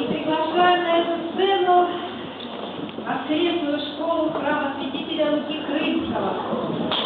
И приглашаю на эту сцену воскресную школу храма Луки Крымского.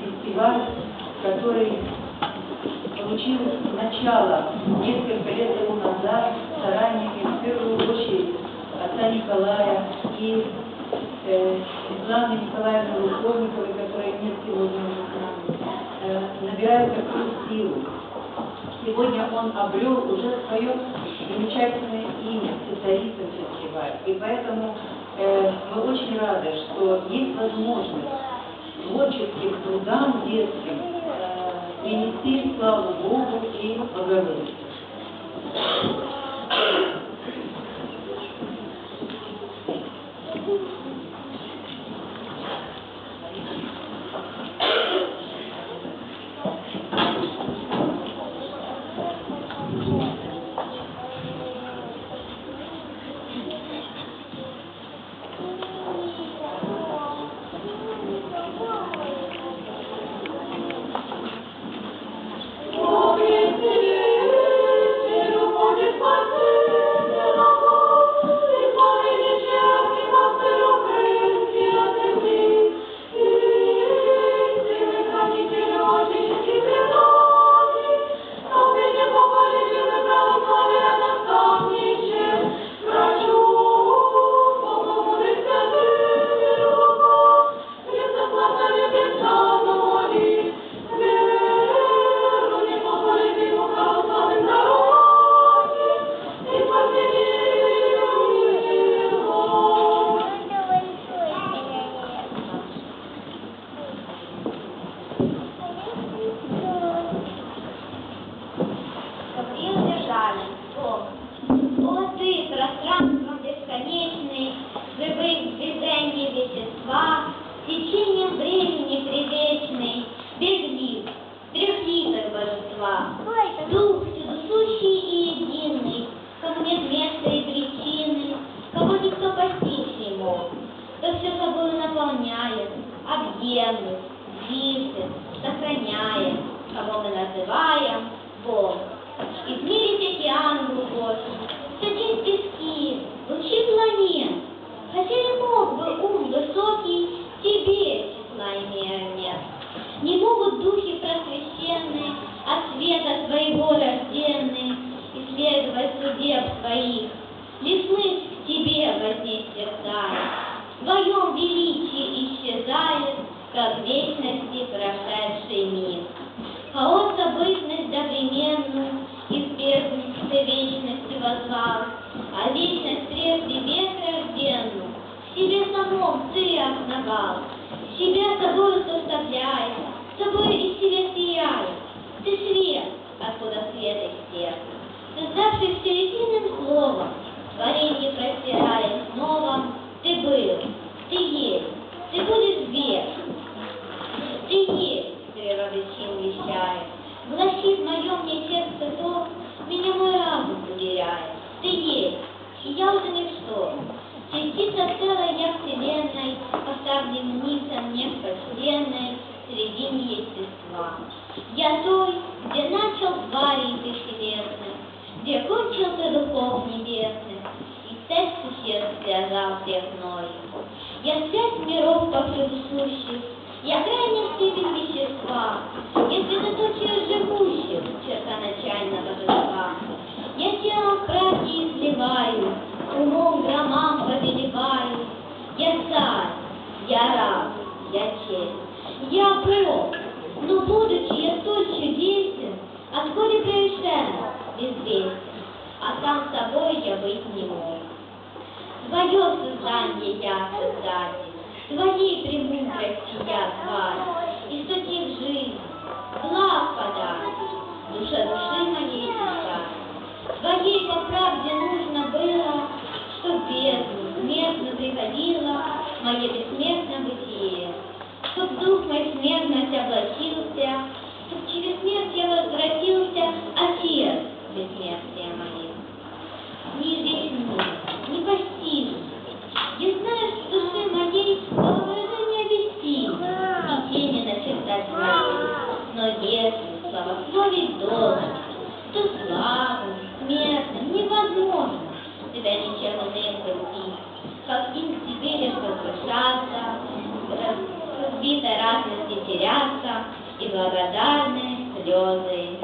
Фестиваль, который получил начало несколько лет тому назад стараниями в первую очередь отца Николая и э, Светланы Николаевны Луковниковой, которой нет сегодня уже с нами, э, набирает такую силу. Сегодня он обрел уже свое замечательное имя, специалиста фестиваль. И поэтому мы очень рады, что есть возможность творческим трудам детским э, принести славу Богу и Богородице. Мы называем Бог. Измерить океан глубокий, садить пески, лучи планет, хотя и мог бы ум высокий тебе числа имея нет. Не могут духи просвященные от света своего рожденные исследовать судеб своих, лишь мысль к тебе вознесся в твоем величии исчезает, как вечности прошедший мир. Хаос событность довременную из бездны ты вечности возвал, а вечность прежде век рожденную в себе самом ты основал, себя собой составляя, собой из себя сияя. Ты свет, откуда свет истек, создавший все единым словом, творение простирая снова, ты был, ты есть, ты будешь век, ты есть, вещает. Гласит мое мне сердце то, меня мой разум уверяет. Ты есть, и я уже ничто. Частица целая я вселенной, поставлен ницем непочленной средине естества. Я той, где начал твари ты вселенной, где кончил ты духов небесных, и цепь существ связал всех мною. Я связь миров повсюду сущих, я крайняя степень вещества, я средоточие живущих, черта начального божества. Я телом краски изливаю, умом громам повелеваю. Я царь, я раб, я честь. Я пророк, премудрости я тварь, И в жизнь, благ подай, Душа души моей душа. Твоей по правде нужно было, Чтоб бездну смертно приходила Мое бессмертное бытие, Чтоб дух мой смертность облачился, славословить должен, то славу, смертным невозможно. Тебя ничем иным пойти, как им тебе лишь возвышаться, разбитой радости теряться и благодарные слезы